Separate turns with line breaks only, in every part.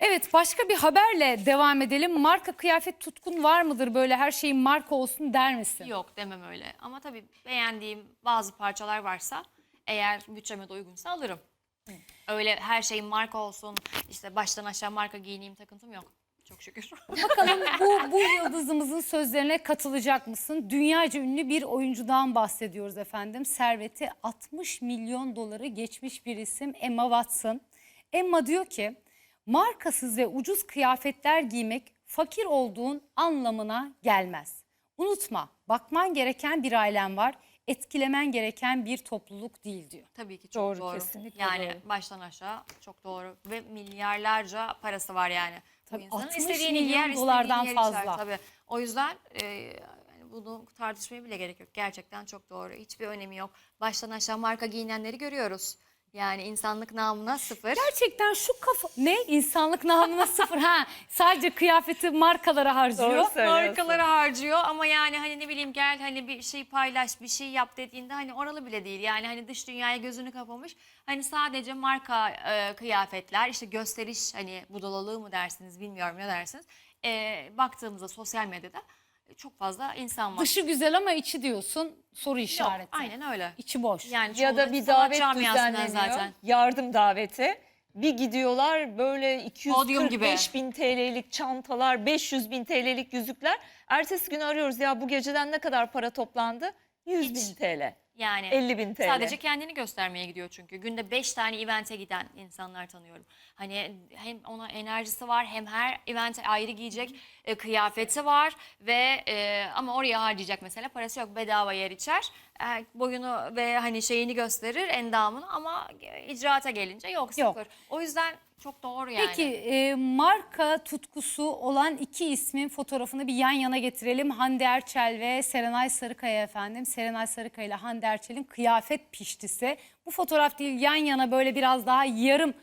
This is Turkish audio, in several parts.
Evet başka bir haberle devam edelim. Marka kıyafet tutkun var mıdır böyle her şeyin marka olsun der misin?
Yok demem öyle. Ama tabii beğendiğim bazı parçalar varsa eğer bütçeme de uygunsa alırım. Öyle her şeyin marka olsun işte baştan aşağı marka giyineyim takıntım yok. Çok şükür.
Bakalım bu, bu yıldızımızın sözlerine katılacak mısın? Dünyaca ünlü bir oyuncudan bahsediyoruz efendim. Serveti 60 milyon doları geçmiş bir isim Emma Watson. Emma diyor ki markasız ve ucuz kıyafetler giymek fakir olduğun anlamına gelmez. Unutma bakman gereken bir ailen var etkilemen gereken bir topluluk değil diyor.
Tabii ki çok
Doğru,
doğru.
kesinlikle
yani
doğru.
baştan aşağı çok doğru ve milyarlarca parası var yani. Bu
Tabii,
insanın
60
istediğini
milyon
istediğini
dolardan
yer
fazla.
içer tabii. O yüzden e, bunu tartışmaya bile gerek yok. Gerçekten çok doğru. Hiçbir önemi yok. Baştan aşağı marka giyinenleri görüyoruz. Yani insanlık namına sıfır.
Gerçekten şu kafa... Ne? İnsanlık namına sıfır. Ha, sadece kıyafeti markalara harcıyor.
Doğru söylüyorsun.
Markaları harcıyor ama yani hani ne bileyim gel hani bir şey paylaş bir şey yap dediğinde hani oralı bile değil. Yani hani dış dünyaya gözünü kapamış. Hani sadece marka e, kıyafetler işte gösteriş hani budalalığı mı dersiniz bilmiyorum ne dersiniz. E, baktığımızda sosyal medyada çok fazla insan var.
Dışı güzel ama içi diyorsun soru
Yok,
işareti.
aynen öyle.
İçi boş.
Yani
ya da bir davet düzenleniyor. Yardım daveti. Bir gidiyorlar böyle
Podyum gibi.
245 bin TL'lik çantalar, 500 bin TL'lik yüzükler. Ertesi gün arıyoruz ya bu geceden ne kadar para toplandı? 100
Hiç.
bin TL,
Yani
50 bin TL.
Sadece kendini göstermeye gidiyor çünkü. Günde 5 tane event'e giden insanlar tanıyorum. Hani hem ona enerjisi var hem her event'e ayrı giyecek e, kıyafeti var ve e, ama oraya harcayacak mesela parası yok bedava yer içer. E, boyunu ve hani şeyini gösterir endamını ama icraata gelince yok
Yok.
sıfır. O yüzden çok doğru yani.
Peki e, marka tutkusu olan iki ismin fotoğrafını bir yan yana getirelim. Hande Erçel ve Serenay Sarıkaya efendim. Serenay Sarıkaya ile Hande Erçel'in kıyafet piştisi. Bu fotoğraf değil yan yana böyle biraz daha yarım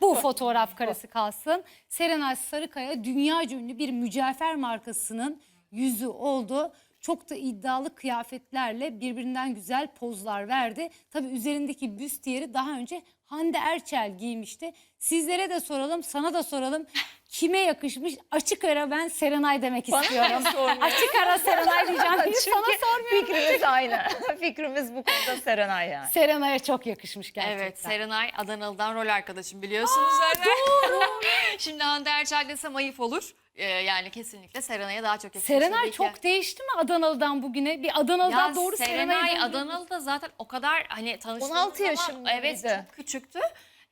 bu fotoğraf karesi kalsın. Serenay Sarıkaya dünyaca ünlü bir mücevher markasının yüzü oldu. Çok da iddialı kıyafetlerle birbirinden güzel pozlar verdi. Tabii üzerindeki büstiyeri daha önce Hande Erçel giymişti. Sizlere de soralım, sana da soralım. Kime yakışmış? Açık ara ben Serenay demek istiyorum. Açık ara Serenay diyeceğim. diye sana
Çünkü
sormuyorum.
fikrimiz aynı. fikrimiz bu konuda Serenay yani.
Serenay'a çok yakışmış gerçekten.
Evet Serenay Adanalı'dan rol arkadaşım biliyorsunuz zaten. Şimdi Hande Erçel desem ayıp olur. E, yani kesinlikle Serenay'a daha çok yakışıyor.
Serenay
Tabii ki.
çok değişti mi Adanalı'dan bugüne? Bir Adanalı'dan
Ya
doğru
Serenay
Serenay'a
Adanalı da zaten o kadar hani tanıştığımız
16
zaman
yaşında
evet çok küçüktü.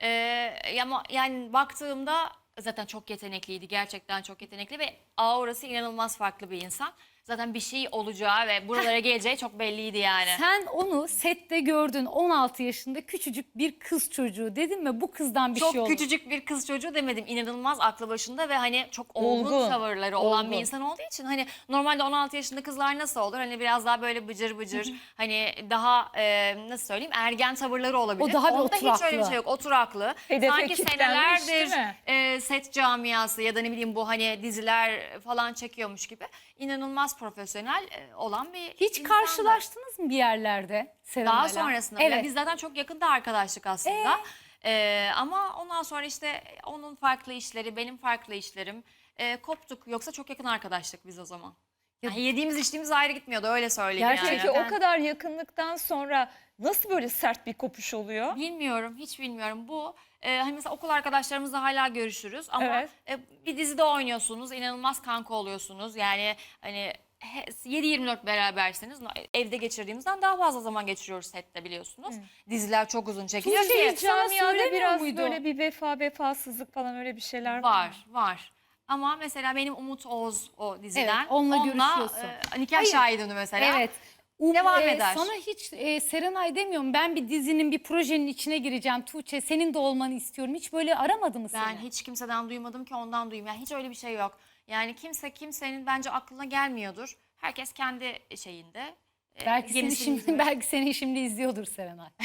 Ee, ama yani baktığımda zaten çok yetenekliydi. Gerçekten çok yetenekli ve aurası inanılmaz farklı bir insan. Zaten bir şey olacağı ve buralara geleceği çok belliydi yani.
Sen onu sette gördün 16 yaşında küçücük bir kız çocuğu dedin mi bu kızdan bir
çok
şey olur.
küçücük bir kız çocuğu demedim. İnanılmaz aklı başında ve hani çok olgun,
Olgun,
tavırları olan
olgun.
bir insan olduğu için hani normalde 16 yaşında kızlar nasıl olur? Hani biraz daha böyle bıcır bıcır hani daha e, nasıl söyleyeyim ergen tavırları olabilir.
O daha bir
Onda hiç öyle bir
oturaklı.
şey yok. Oturaklı.
Hedefe
Sanki
kilitlenmiş,
senelerdir
değil mi?
e, set camiası ya da ne bileyim bu hani diziler falan çekiyormuş gibi inanılmaz profesyonel e, olan bir
Hiç
insandı.
karşılaştınız mı bir yerlerde Serenay'la?
Daha sonrasında
Evet.
biz zaten çok yakında arkadaşlık aslında. Ee, ama ondan sonra işte onun farklı işleri, benim farklı işlerim e, koptuk. Yoksa çok yakın arkadaşlık biz o zaman. Yani yediğimiz içtiğimiz ayrı gitmiyordu öyle söyleyeyim
Gerçekten.
Yani.
o kadar yakınlıktan sonra nasıl böyle sert bir kopuş oluyor?
Bilmiyorum, hiç bilmiyorum. Bu e, hani mesela okul arkadaşlarımızla hala görüşürüz ama
Evet.
e, bir dizide oynuyorsunuz, inanılmaz kanka oluyorsunuz. Yani hani 7-24 berabersiniz. Evde geçirdiğimizden daha fazla zaman geçiriyoruz sette biliyorsunuz. Diziler çok uzun çekiliyor
Tuğçe hiç sana
biraz
muydu?
böyle bir vefa vefasızlık falan öyle bir şeyler var.
Var, var. Ama mesela benim Umut Oğuz o diziden.
Evet, onunla görüşüyorsun.
e, nikah
Hayır.
şahidimdi mesela.
Evet. Um,
Devam
e,
eder.
Sana hiç e, Serenay demiyorum ben bir dizinin bir projenin içine gireceğim Tuğçe senin de olmanı istiyorum. Hiç böyle aramadı mı
Ben
seni?
hiç kimseden duymadım ki ondan duyayım. Yani hiç öyle bir şey yok. Yani kimse kimsenin bence aklına gelmiyordur. Herkes kendi şeyinde. e,
Belki seni şimdi belki seni şimdi izliyordur Serenay.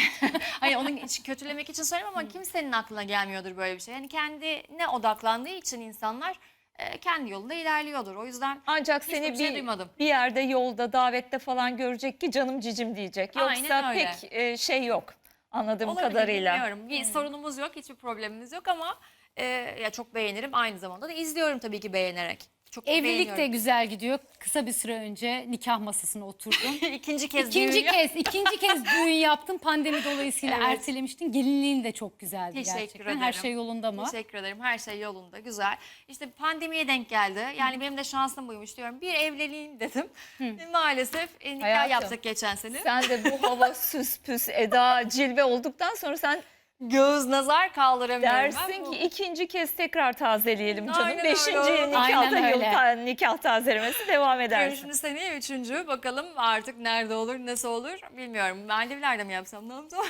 Hani onun için kötülemek için söylemiyorum ama kimsenin aklına gelmiyordur böyle bir şey. Yani kendine odaklandığı için insanlar e, kendi yolunda ilerliyordur. O yüzden
Ancak seni
şey
bir,
duymadım.
bir yerde yolda davette falan görecek ki canım cicim diyecek. Yoksa
Aynen öyle.
pek e, şey yok anladığım
Olabilir,
kadarıyla.
Bilmiyorum. Bir sorunumuz yok, hiçbir problemimiz yok ama e, ya çok beğenirim. Aynı zamanda da izliyorum tabii ki beğenerek. Çok
Evlilik de
beğeniyorum.
güzel gidiyor. Kısa bir süre önce nikah masasına oturdun.
ikinci kez
İkinci
düğün-
kez, ikinci kez düğün yaptın. Pandemi dolayısıyla
Evet.
ertelemiştin. Gelinliğin de çok güzeldi
Teşekkür
gerçekten.
ederim.
Her şey yolunda mı?
Teşekkür ederim. Her şey yolunda. Güzel. İşte pandemiye denk geldi. Yani benim de şansım buymuş diyorum. Bir evleneyim dedim. E, Maalesef e, nikah
Hayatım,
yaptık geçen sene.
Sen de bu hava süs püs eda cilve olduktan sonra sen
Göz nazar kaldıramıyorum. ben
dersin
bu-
ki ikinci kez tekrar tazeleyelim canım.
Aynen
Beşinci
öyle.
nikah,
Aynen
yıl
öyle.
ta- nikah tazelemesi devam edersin.
Şimdi seneye üçüncü. Bakalım artık nerede olur, nasıl olur bilmiyorum. Maldivler'de mi yapsam ne yapsam?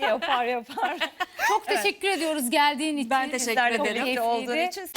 yapar yapar.
Çok teşekkür ediyoruz geldiğin için.
Ben teşekkür ederim.
olduğun için.